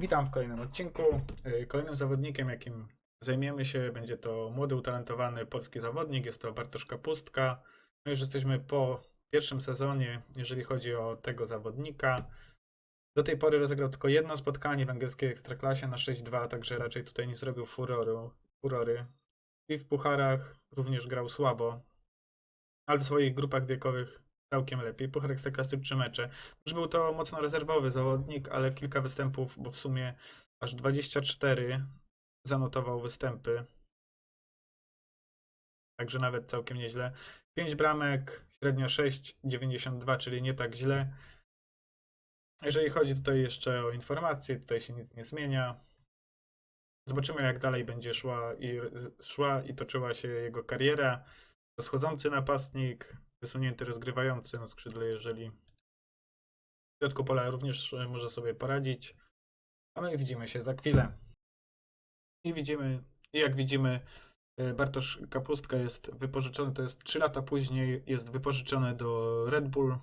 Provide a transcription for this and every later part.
Witam w kolejnym odcinku. Y, Kolejnym zawodnikiem, jakim zajmiemy się, będzie to młody, utalentowany polski zawodnik. Jest to Bartosz Kapustka. My już jesteśmy po pierwszym sezonie, jeżeli chodzi o tego zawodnika. Do tej pory rozegrał tylko jedno spotkanie w angielskiej ekstraklasie na 6-2, także raczej tutaj nie zrobił furoru, furory. I w pucharach również grał słabo, ale w swoich grupach wiekowych całkiem lepiej. Puchar ekstraklasy 3 mecze. Już był to mocno rezerwowy zawodnik, ale kilka występów, bo w sumie aż 24 zanotował występy. Także nawet całkiem nieźle. 5 bramek, średnia 6,92, czyli nie tak źle. Jeżeli chodzi tutaj jeszcze o informacje, tutaj się nic nie zmienia. Zobaczymy, jak dalej będzie szła i, szła i toczyła się jego kariera. Schodzący napastnik, wysunięty rozgrywający na skrzydle, jeżeli w środku pola również e, może sobie poradzić. A my widzimy się za chwilę. I widzimy, jak widzimy, e, Bartosz Kapustka jest wypożyczony, to jest 3 lata później, jest wypożyczony do Red Bull,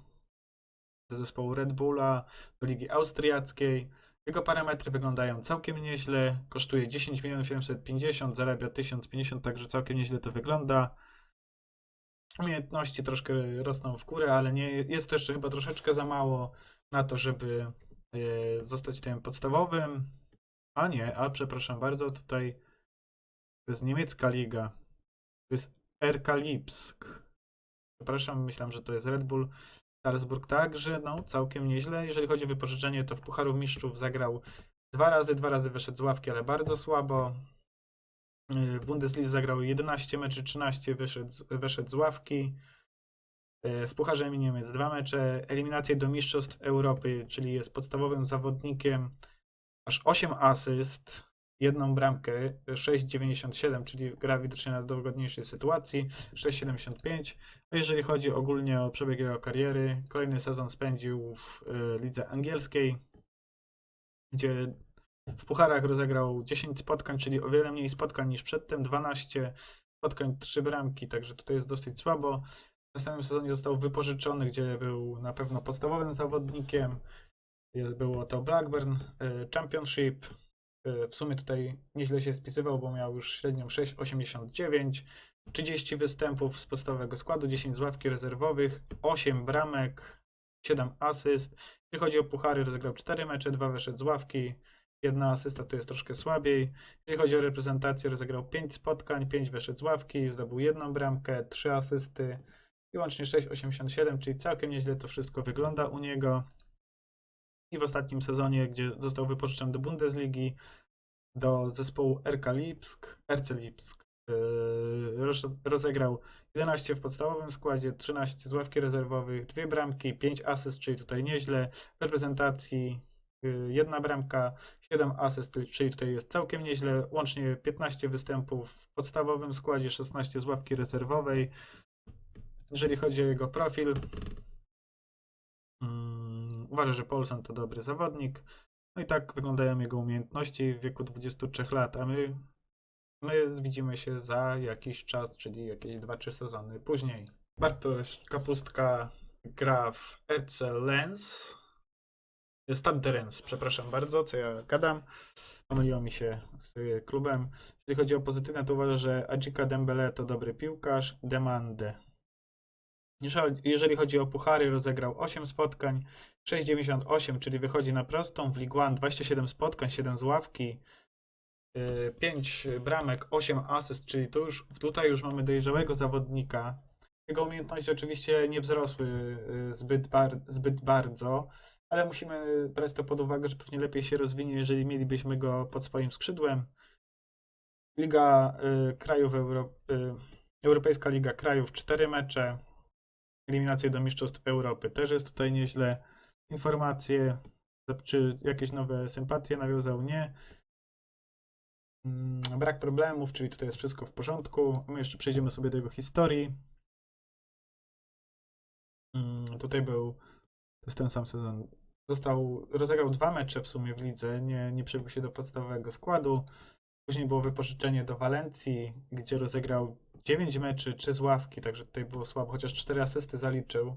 do zespołu Red Bulla, do Ligi Austriackiej. Jego parametry wyglądają całkiem nieźle, kosztuje 10 750, zarabia 1050, także całkiem nieźle to wygląda. Umiejętności troszkę rosną w górę, ale nie jest to jeszcze chyba troszeczkę za mało na to, żeby e, zostać tym podstawowym. A nie, a przepraszam bardzo, tutaj to jest niemiecka liga. To jest RK Lipsk. Przepraszam, myślałem, że to jest Red Bull Salzburg. Także, no, całkiem nieźle. Jeżeli chodzi o wypożyczenie, to w Pucharu Mistrzów zagrał dwa razy, dwa razy wyszedł z ławki, ale bardzo słabo. W Bundeslidze zagrał 11 meczy, 13 wyszedł, wyszedł z ławki. Yy, W Pucharze Niemiec dwa mecze, eliminacje do Mistrzostw Europy, czyli jest podstawowym zawodnikiem. Aż 8 asyst, jedną bramkę, 6,97, czyli gra widocznie na dogodniejszej sytuacji, 6,75. A jeżeli chodzi ogólnie o przebieg jego kariery, kolejny sezon spędził w y, lidze angielskiej, gdzie w pucharach rozegrał 10 spotkań, czyli o wiele mniej spotkań niż przedtem, 12 spotkań, 3 bramki, także tutaj jest dosyć słabo. W następnym sezonie został wypożyczony, gdzie był na pewno podstawowym zawodnikiem. Było to Blackburn y, Championship. Y, W sumie tutaj nieźle się spisywał, bo miał już średnią 6,89. 30 występów z podstawowego składu, 10 z ławki rezerwowych, 8 bramek, 7 asyst. Jeśli chodzi o puchary, rozegrał 4 mecze, 2 wyszedł z ławki, jedna asysta to jest troszkę słabiej. Jeżeli chodzi o reprezentację, rozegrał 5 spotkań, 5 wyszedł z ławki, zdobył jedną bramkę, 3 asysty i łącznie 6,87, czyli całkiem nieźle to wszystko wygląda u niego. I w ostatnim sezonie, gdzie został wypożyczony do Bundesligi, do zespołu RK Lipsk, RC Lipsk, yy, roz- rozegrał 11 w podstawowym składzie, 13 z ławki rezerwowych, 2 bramki, 5 asyst, czyli tutaj nieźle. W reprezentacji jedna bramka, 7 asyst, czyli tutaj jest całkiem nieźle. Łącznie 15 występów w podstawowym składzie, 16 z ławki rezerwowej. Jeżeli chodzi o jego profil, mm, uważam, że Paulsen to dobry zawodnik. No i tak wyglądają jego umiejętności w wieku 23 lat, a my, my widzimy się za jakiś czas, czyli jakieś 2-3 sezony później. Bartosz Kapustka gra w EC Lens. Stade Rennes, przepraszam bardzo, co ja gadam. Pomyliło mi się z y, klubem. Jeżeli chodzi o pozytywne, to uważam, że Adjika Dembele to dobry piłkarz. Demande. Jeżeli- chodzi o puchary, rozegrał 8 spotkań, 6,98, czyli wychodzi na prostą. W Ligue 1 27 spotkań, 7 z ławki, 5 bramek, 8 asyst, czyli już, tutaj już mamy dojrzałego zawodnika. Jego umiejętności oczywiście nie wzrosły y, zbyt, bar, zbyt bardzo, ale musimy brać to pod uwagę, że pewnie lepiej się rozwinie, jeżeli mielibyśmy go pod swoim skrzydłem. Liga y, Krajów, Euro, y, Europejska Liga Krajów, 4 mecze, eliminacje do Mistrzostw Europy. Też jest tutaj nieźle. Informacje, czy jakieś nowe sympatie nawiązał? Nie. Mm, Brak problemów, czyli tutaj jest wszystko w porządku. My jeszcze przejdziemy sobie do jego historii. Tutaj był, to jest ten sam sezon. Został, rozegrał dwa mecze w sumie w lidze, nie, nie przebił się do podstawowego składu. Później było wypożyczenie do Walencji, gdzie rozegrał 9 meczy, 3 z ławki, także tutaj było słabo, chociaż 4 asysty zaliczył,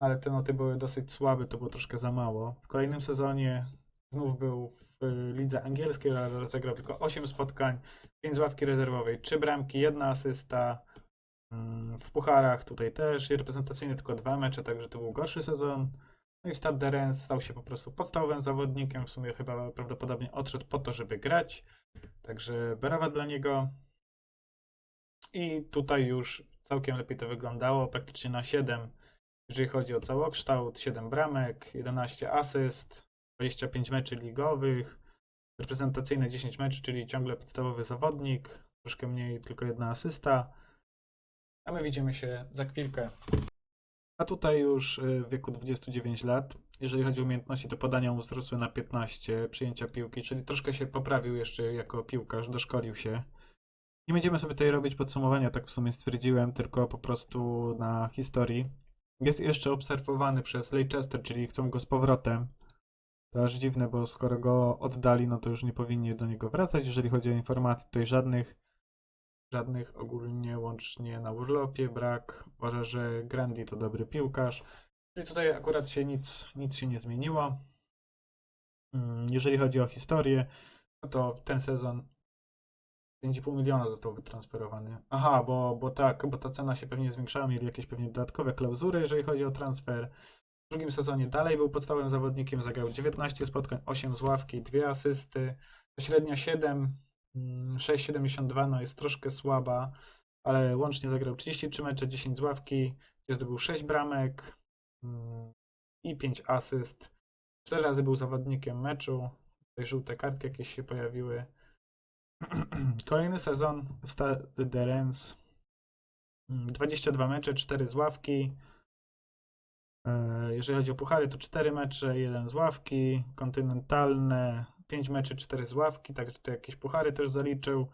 ale te noty były dosyć słabe, to było troszkę za mało. W kolejnym sezonie Znów był w y, lidze angielskiej, ale rozegrał tylko 8 spotkań, 5 z ławki rezerwowej, 3 bramki, 1 asysta. Mm, W pucharach tutaj też i reprezentacyjnie tylko dwa mecze, także to był gorszy sezon. No i w Stade de Reims stał się po prostu podstawowym zawodnikiem. W sumie chyba prawdopodobnie odszedł po to, żeby grać. Także brawa dla niego. I tutaj już całkiem lepiej to wyglądało. Praktycznie na 7, jeżeli chodzi o całokształt. 7 bramek, 11 asyst, 25 meczy ligowych, reprezentacyjne 10 meczy, czyli ciągle podstawowy zawodnik. Troszkę mniej, tylko jedna asysta. A my widzimy się za chwilkę. A tutaj już y, w wieku 29 lat, jeżeli chodzi o umiejętności, to podania wzrosły na 15, przyjęcia piłki, czyli troszkę się poprawił jeszcze jako piłkarz, doszkolił się. Nie będziemy sobie tutaj robić podsumowania, tak w sumie stwierdziłem, tylko po prostu na historii. Jest jeszcze obserwowany przez Leicester, czyli chcą go z powrotem. To aż dziwne, bo skoro go oddali, no to już nie powinni do niego wracać. Jeżeli chodzi o informacje, tutaj żadnych żadnych ogólnie łącznie na urlopie brak. Uważa, że Grandi to dobry piłkarz. Czyli tutaj akurat się nic, nic się nie zmieniło. Mm, Jeżeli chodzi o historię, no to ten sezon 5,5 miliona został wytransferowany. Aha, bo, bo tak, bo ta cena się pewnie zwiększała, mieli jakieś pewnie dodatkowe klauzury, jeżeli chodzi o transfer. W drugim sezonie dalej był podstawowym zawodnikiem, zagrał 19 spotkań, 8 z ławki, 2 asysty, średnia 7, mm, 6,72 no jest troszkę słaba, ale łącznie zagrał 33 mecze, 10 z ławki, gdzie zdobył 6 bramek mm, i 5 asyst. 4 razy był zawodnikiem meczu, tutaj żółte kartki jakieś się pojawiły. Kolejny sezon w Stade de Reims. Mm, 22 mecze, 4 z ławki. E, Jeżeli chodzi o puchary, to 4 mecze, 1 z ławki. Kontynentalne 5 meczy, 4 z ławki, także tutaj jakieś puchary też zaliczył.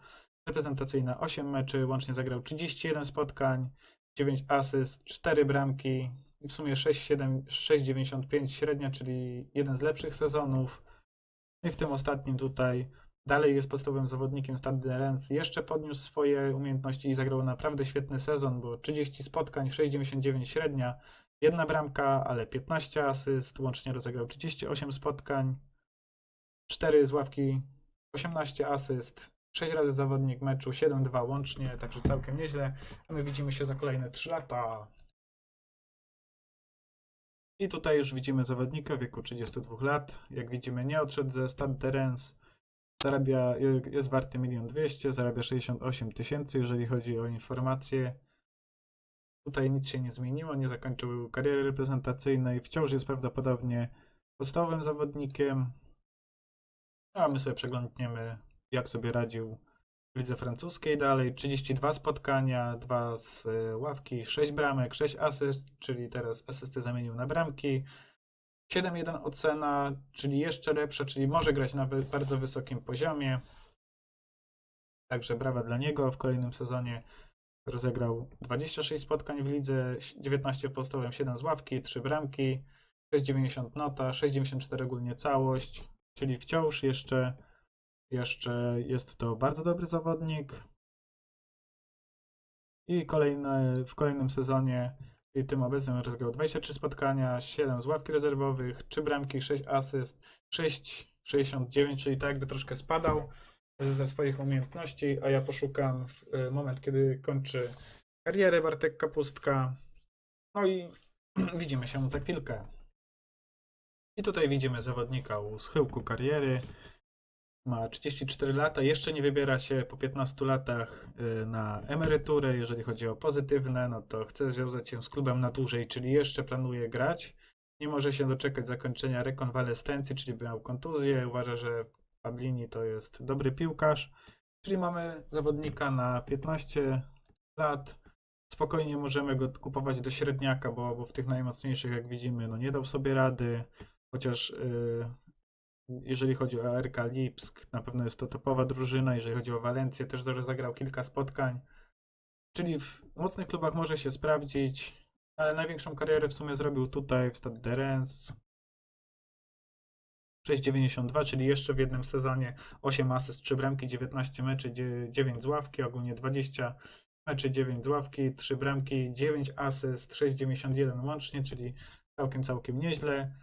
Reprezentacyjne 8 meczy, łącznie zagrał 31 spotkań, 9 asyst, 4 bramki i w sumie 6,7 6,95 średnia, czyli jeden z lepszych sezonów. No I w tym ostatnim tutaj dalej jest podstawowym zawodnikiem Stade de Reims. Jeszcze podniósł swoje umiejętności i zagrał naprawdę świetny sezon, bo 30 spotkań, 6,99 średnia, jedna bramka, ale 15 asyst, łącznie rozegrał 38 spotkań, 4 z ławki, 18 asyst, 6 razy zawodnik meczu, 7-2 łącznie, także całkiem nieźle. A my widzimy się za kolejne 3 lata. I tutaj już widzimy zawodnika w wieku 32 lat. Jak widzimy, nie odszedł ze Stade de Reims. Zarabia, jest warty 1 200 zarabia 68 tysięcy, jeżeli chodzi o informacje. Tutaj nic się nie zmieniło, nie zakończył kariery reprezentacyjnej, wciąż jest prawdopodobnie podstawowym zawodnikiem. A my sobie przeglądniemy, jak sobie radził w lidze francuskiej dalej. 32 spotkania, 2 z y, ławki, 6 bramek, 6 asyst, czyli teraz asysty zamienił na bramki. 7-1 ocena, czyli jeszcze lepsza, czyli może grać na bardzo wysokim poziomie. Także brawa dla niego. W kolejnym sezonie rozegrał 26 spotkań w lidze, 19 w podstawowym, 7 z ławki, 3 bramki, 6,90 nota, 6,94 ogólnie całość, czyli wciąż jeszcze, jeszcze jest to bardzo dobry zawodnik. I kolejne, w kolejnym sezonie, i tym obecnym rozegrał 23 spotkania, 7 z ławki rezerwowych, 3 bramki, 6 asyst, 6,69, czyli tak jakby troszkę spadał ze swoich umiejętności, a ja poszukam w e, moment, kiedy kończy karierę Bartek Kapustka. No i widzimy się za chwilkę. I tutaj widzimy zawodnika u schyłku kariery. Ma 34 lata, jeszcze nie wybiera się po 15 latach y, na emeryturę. Jeżeli chodzi o pozytywne, no to chce związać się z klubem na dłużej, czyli jeszcze planuje grać. Nie może się doczekać zakończenia rekonwalescencji, czyli miał kontuzję. Uważa, że Pablini to jest dobry piłkarz. Czyli mamy zawodnika na 15 lat. Spokojnie możemy go kupować do średniaka, bo, bo w tych najmocniejszych, jak widzimy, no nie dał sobie rady. Chociaż y, jeżeli chodzi o RK Lipsk, na pewno jest to topowa drużyna. Jeżeli chodzi o Walencję, też zagrał kilka spotkań. Czyli w mocnych klubach może się sprawdzić, ale największą karierę w sumie zrobił tutaj w Stade de Reims. 6,92, czyli jeszcze w jednym sezonie 8 asyst, 3 bramki, 19 meczy, 9 z ławki, ogólnie 20 meczy, 9 z ławki, 3 bramki, 9 asyst, 6,91 łącznie, czyli całkiem, całkiem nieźle.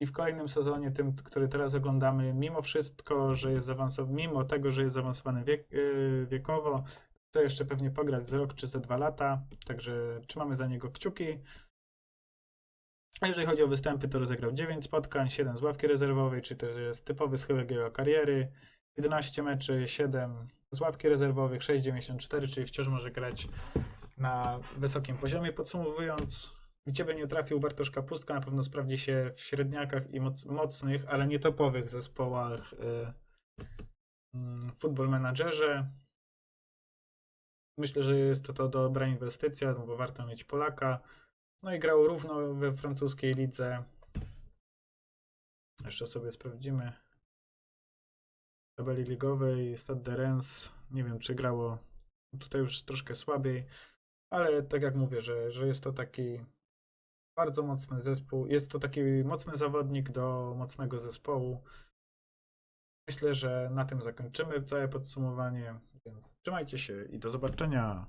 I w kolejnym sezonie, tym, który teraz oglądamy, mimo wszystko, że jest zaawansowany, mimo tego, że jest zaawansowany wiek, yy, wiekowo, chce jeszcze pewnie pograć z rok czy ze dwa lata, także trzymamy za niego kciuki. A jeżeli chodzi o występy, to rozegrał 9 spotkań, 7 z ławki rezerwowej, czyli to jest typowy schyłek jego kariery. 11 meczy, 7 z ławki rezerwowych, 6,94, czyli wciąż może grać na wysokim poziomie. Podsumowując, w ciebie nie trafił Bartosz Kapustka, na pewno sprawdzi się w średniakach i moc, mocnych, ale nie topowych zespołach y, w Football Managerze. Myślę, że jest to, to dobra inwestycja, no bo warto mieć Polaka. No i grał równo we francuskiej lidze. Jeszcze sobie sprawdzimy. W tabeli ligowej Stade de Reims. Nie wiem, czy grało tutaj już troszkę słabiej, ale tak jak mówię, że, że jest to taki bardzo mocny zespół. Jest to taki mocny zawodnik do mocnego zespołu. Myślę, że na tym zakończymy całe podsumowanie. Więc trzymajcie się i do zobaczenia.